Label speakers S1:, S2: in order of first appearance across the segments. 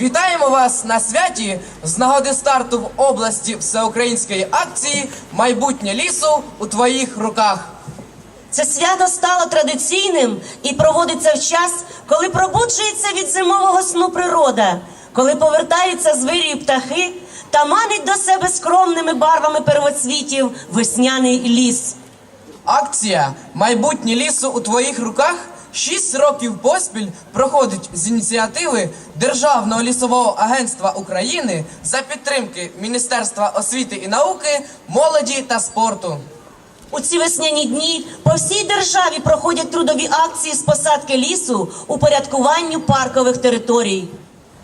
S1: Вітаємо вас на святі з нагоди старту в області всеукраїнської акції Майбутнє лісу у твоїх руках.
S2: Це свято стало традиційним і проводиться в час, коли пробуджується від зимового сну природа, коли повертаються з вирію птахи та манить до себе скромними барвами первоцвітів весняний ліс.
S1: Акція Майбутнє лісу у твоїх руках шість років поспіль проходить з ініціативи Державного лісового агентства України за підтримки Міністерства освіти і науки, молоді та спорту.
S2: У ці весняні дні по всій державі проходять трудові акції з посадки лісу у порядкуванню паркових територій.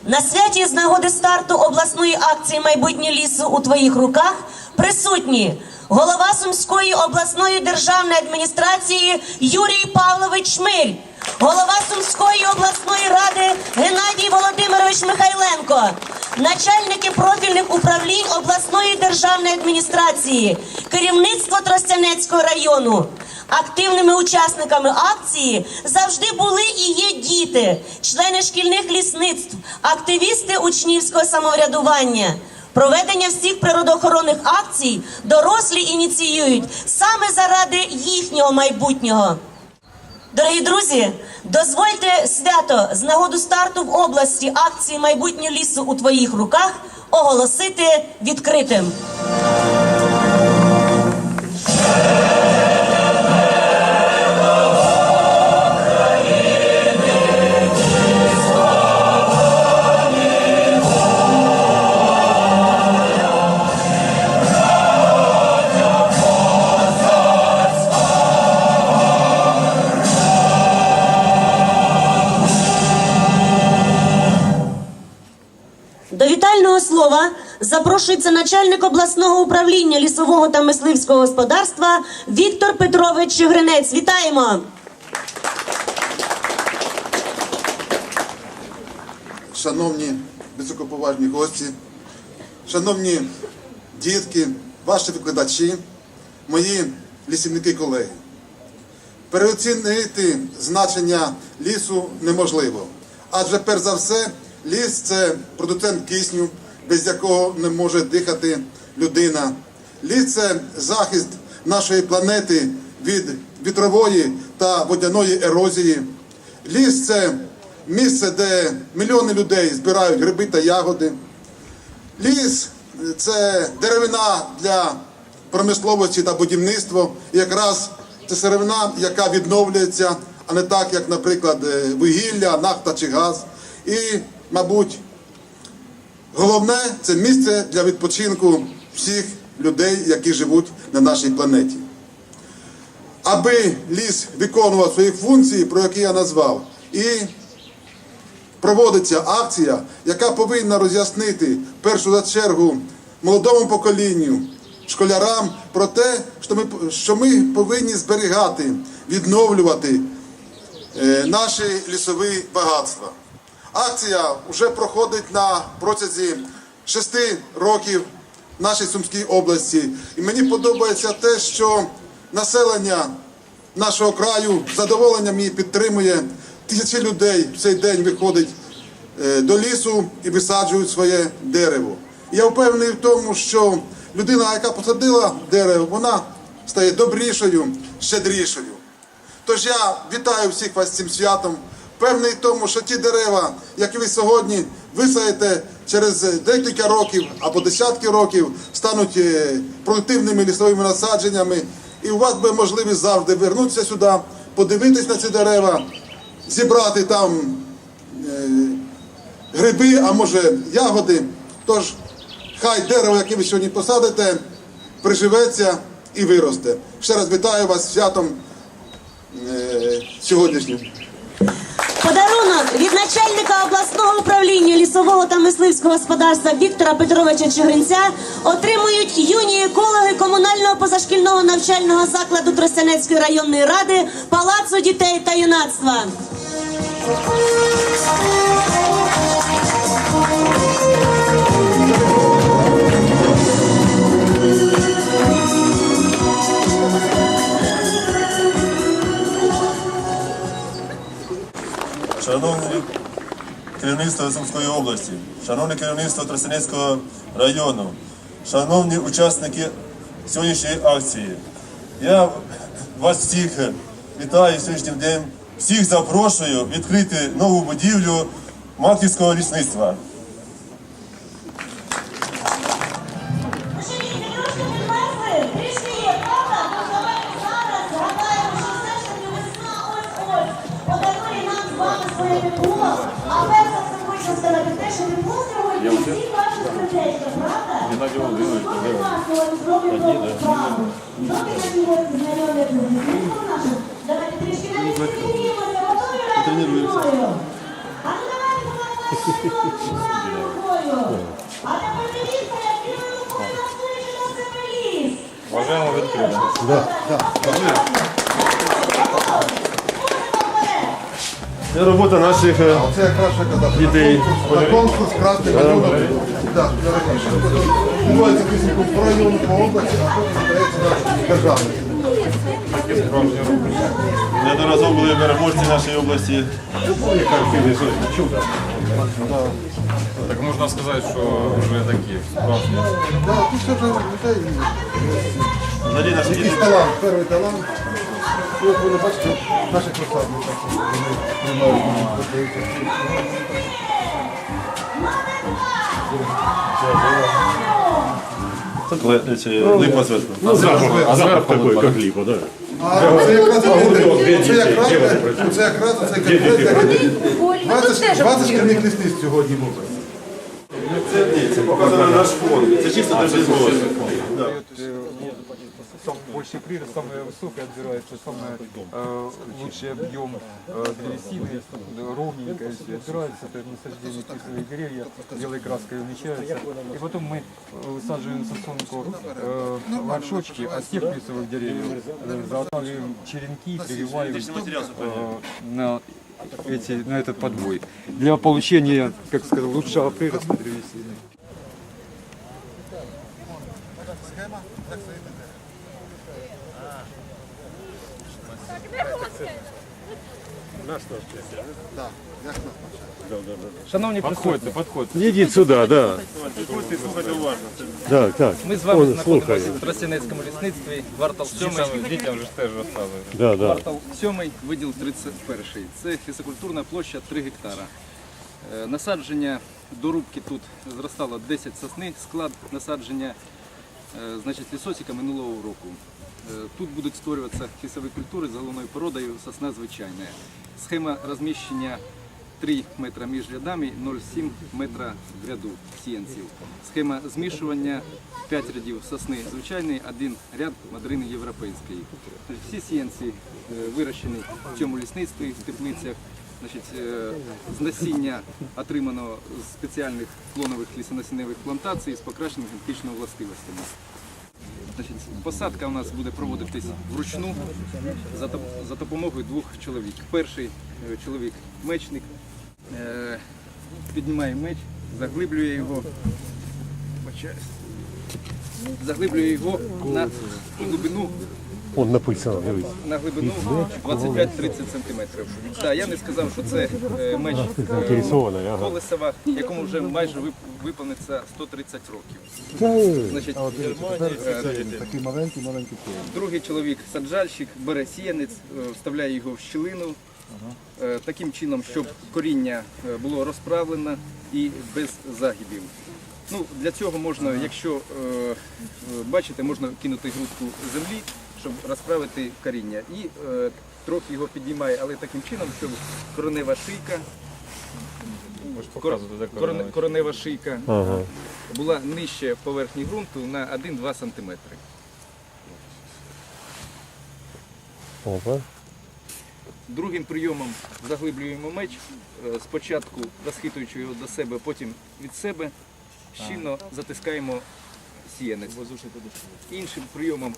S2: На святі з нагоди старту обласної акції Майбутнє лісу у твоїх руках присутні голова Сумської обласної державної адміністрації Юрій Павлович Шмиль, голова Сумської обласної ради Геннадій Володимирович Михайленко, начальники профільних управлінь обласної державної адміністрації, керівництво Тростянецького району. Активними учасниками акції завжди були і є діти, члени шкільних лісництв, активісти учнівського самоврядування. Проведення всіх природоохоронних акцій дорослі ініціюють саме заради їхнього майбутнього. Дорогі друзі, дозвольте свято з нагоду старту в області акції Майбутнє лісу у твоїх руках оголосити відкритим. Запрошується начальник обласного управління лісового та мисливського господарства Віктор Петрович Чигринець. Вітаємо!
S3: шановні високоповажні гості, шановні дітки, ваші викладачі, мої лісівники-колеги. Переоцінити значення лісу неможливо. Адже перш за все, ліс це продуцент кисню, без якого не може дихати людина. Ліс це захист нашої планети від вітрової та водяної ерозії. Ліс це місце, де мільйони людей збирають гриби та ягоди. Ліс це деревина для промисловості та будівництва. І якраз це сировина, яка відновлюється, а не так, як, наприклад, е, вугілля, нафта чи газ. І, мабуть, головне це місце для відпочинку всіх людей, які живуть на нашій планеті. Аби ліс виконував свої функції, про які я назвав, і проводиться акція, яка повинна роз'яснити першу за чергу молодому поколінню, школярам про те, що ми, що ми повинні зберігати, відновлювати е, наші лісові багатства. Акція вже проходить на протязі шести років в нашій Сумській області. І мені подобається те, що населення нашого краю задоволенням її підтримує. Тисячі людей в цей день виходить е, до лісу і висаджують своє дерево. Я впевнений в тому, що людина, яка посадила дерево, вона стає добрішою, щедрішою. Тож я вітаю всіх вас з цим святом. Певний в тому, що ті дерева, які ви сьогодні висаєте через декілька років або десятки років, стануть е, продуктивними лісовими насадженнями, і у вас буде можливість завжди вернутися сюди, подивитись на ці дерева, зібрати там е, гриби, а може ягоди. Тож хай дерево, яке ви сьогодні посадите, приживеться і виросте. Ще раз вітаю вас святом е, сьогоднішнім.
S2: Подарунок від начальника обласного управління лісового та мисливського господарства Віктора Петровича Чигринця отримують юні екологи комунального позашкільного навчального закладу Тростянецької районної ради Палацу дітей та юнацтва.
S4: Шановні керівництво Сумської області, шановне керівництво Тростянецького району, шановні учасники сьогоднішньої акції. Я вас всіх вітаю сьогоднішнім днем. Всіх запрошую відкрити нову будівлю Маківського лісництва.
S2: З вами своє тепло. А за все хочу сказати те, що тепло сьогодні всі ваші сердечка, правда? Що кожен з вас сьогодні зробить добру справу. Доки от знайомі з нашим, давайте трішки навіть підігріємося, готові разом зі мною? А ну давайте, ласка, правою рукою. А тепер дивіться, якою рукою накличе на себе ліс.
S5: Вважаємо відкрито.
S4: Це робота наших е,
S3: Це якраз що я казав.
S4: дітей.
S3: На конкурс красний малюнок. Так, я раніше. Відбувається пісеньку по району, по області, а потім здається наш державний.
S4: Неодноразово були переможці нашої області.
S5: Так можна сказати, що вже такі справжні.
S3: Так, тут все вже людей.
S4: Взагалі наші діти
S3: Якийсь талант, перший талант. От ви бачите, наших розсадників. Вони приймають, подаються.
S4: Липа зверху.
S5: А зверху такий, як ліпо, так?
S3: А це якраз. Це якраз, це якраз цей конкрет. 20, 20 шкільних сьогодні було.
S4: Це показано наш фонд. Це чисто державний збор.
S6: сам больший прирост, самый высокий отбирается, самый э, лучший объем э, древесины, э, ровненько если отбирается, это насаждение кислых деревьев, белой краской умечается. И потом мы э, высаживаем сосонку э, горшочки, а с тех плюсовых деревьев э, черенки, прививаем э, на эти, на этот подбой. Для получения, как сказал, лучшего прироста древесины.
S7: Шановні
S5: Підходьте, підходьте.
S8: Ідіть сюди, да.
S4: Слухайте, слухайте уважно.
S8: Так, так.
S7: Ми з вами
S8: Он
S7: знаходимося в Тростянецькому лісництві, квартал 7.
S5: Дітям, дітям вже теж розказують.
S8: Да, да.
S7: Квартал 7, виділ 31. Це фізикультурна площа 3 гектара. Е, Насадження дорубки тут зростало 10 сосни, склад насадження е, значить, лісосіка минулого року. Е, Тут будуть створюватися лісові культури з головною породою сосна звичайна. Схема розміщення 3 метра між рядами, 0,7 метра в ряду сіянців. Схема змішування 5 рядів сосни звичайної, один ряд мадрини європейської. Всі сіянці е, вирощені в цьому лісництві, в теплицях. Значить, е, з насіння отримано з спеціальних клонових лісонасіннєвих плантацій з покращеними генетичними властивостями. Значить, посадка у нас буде проводитись вручну за, допомогою двох чоловік. Перший е, чоловік мечник піднімає меч, заглиблює його, заглиблює його на глибину
S8: Он написано, дивись.
S7: на глибину 25-30 см. Да, я не сказав, що це е, меч е. Колесова, якому вже майже вип- виповниться 130 років. Значить,
S3: Такий маленький, маленький
S7: Другий чоловік саджальщик бере сіянець, е, вставляє його в щілину, е, таким чином, щоб коріння е, було розправлено і без загибів. Ну, для цього можна, якщо е, е, бачите, можна кинути грудку землі, щоб розправити коріння. І е, трохи його підіймає, але таким чином, щоб коренева шийка,
S5: Ви ж
S7: кор-
S5: показуєте, де
S7: корен-
S5: коронавірус.
S7: коренева шийка
S8: Ага.
S7: була нижче поверхні ґрунту на 1-2 см.
S8: Опа.
S7: Другим прийомом заглиблюємо меч, е, спочатку розхитуючи його до себе, потім від себе, щільно затискаємо сіянець. Іншим прийомом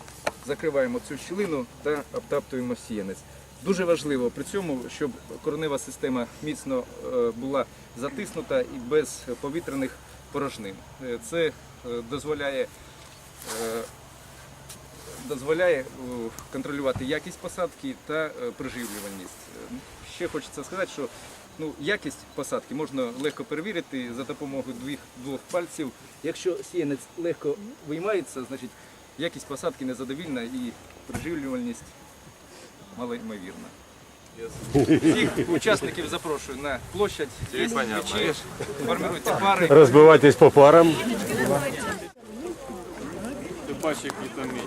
S7: закриваємо цю щілину та обтаптуємо сіянець. Дуже важливо при цьому, щоб коренева система міцно е, була затиснута і без повітряних порожнин. Е, Це дозволяє дозволяє е, контролювати якість посадки та е, приживлюваність. Е, Ще хочеться сказати, що Ну, якість посадки можна легко перевірити за допомогою двох, двох пальців. Якщо сіянець легко виймається, значить якість посадки незадовільна і приживлювальність малоймовірна. Всіх учасників запрошую на площадь. Формируйте пари.
S8: Розбивайтесь по парам.
S5: Ты бачиш, який там міч.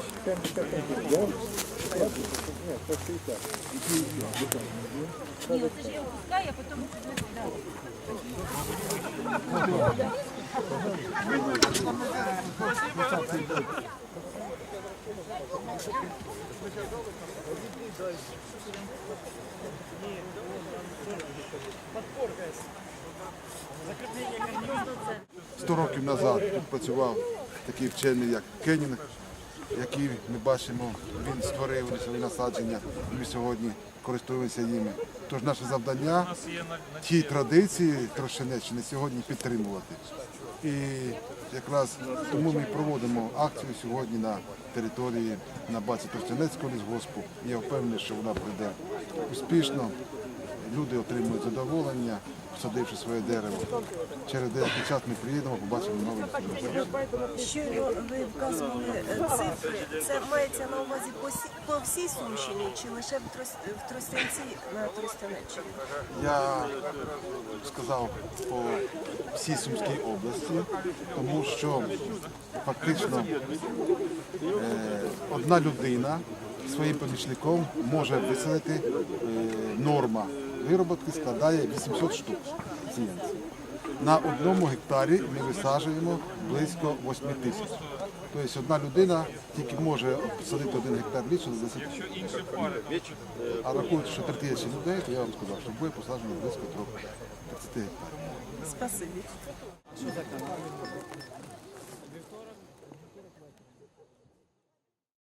S3: Сто років назад тут працював такий вчений, як Кенінг, який ми бачимо, він створив лісові насадження, і ми сьогодні користуємося ними. Тож наше завдання ті традиції Трошенеччини сьогодні підтримувати. І якраз тому ми проводимо акцію сьогодні на території на базі Тростянецького лісгоспу. Я впевнений, що вона пройде успішно. Люди отримують задоволення, посадивши своє дерево. Через деякий час ми приїдемо, побачимо новий лісгосп.
S9: Щойно ви вказували е, цифри. Це мається на увазі по, по всій Сумщині чи лише в, Трос, в Тростянці на Тростянеччині?
S3: Я сказав по всій Сумській області, тому що фактично е, одна людина своїм помічником може виселити е, норма вироботки складає 800 штук сіянців. На одному гектарі ми висаджуємо близько 8 тисяч. Тобто одна людина тільки може посадити один гектар лісу за 10 тисяч. А рахуючи, що 3 тисячі людей, то я вам сказав, що буде посаджено близько 30 гектарів.
S9: Спасибі.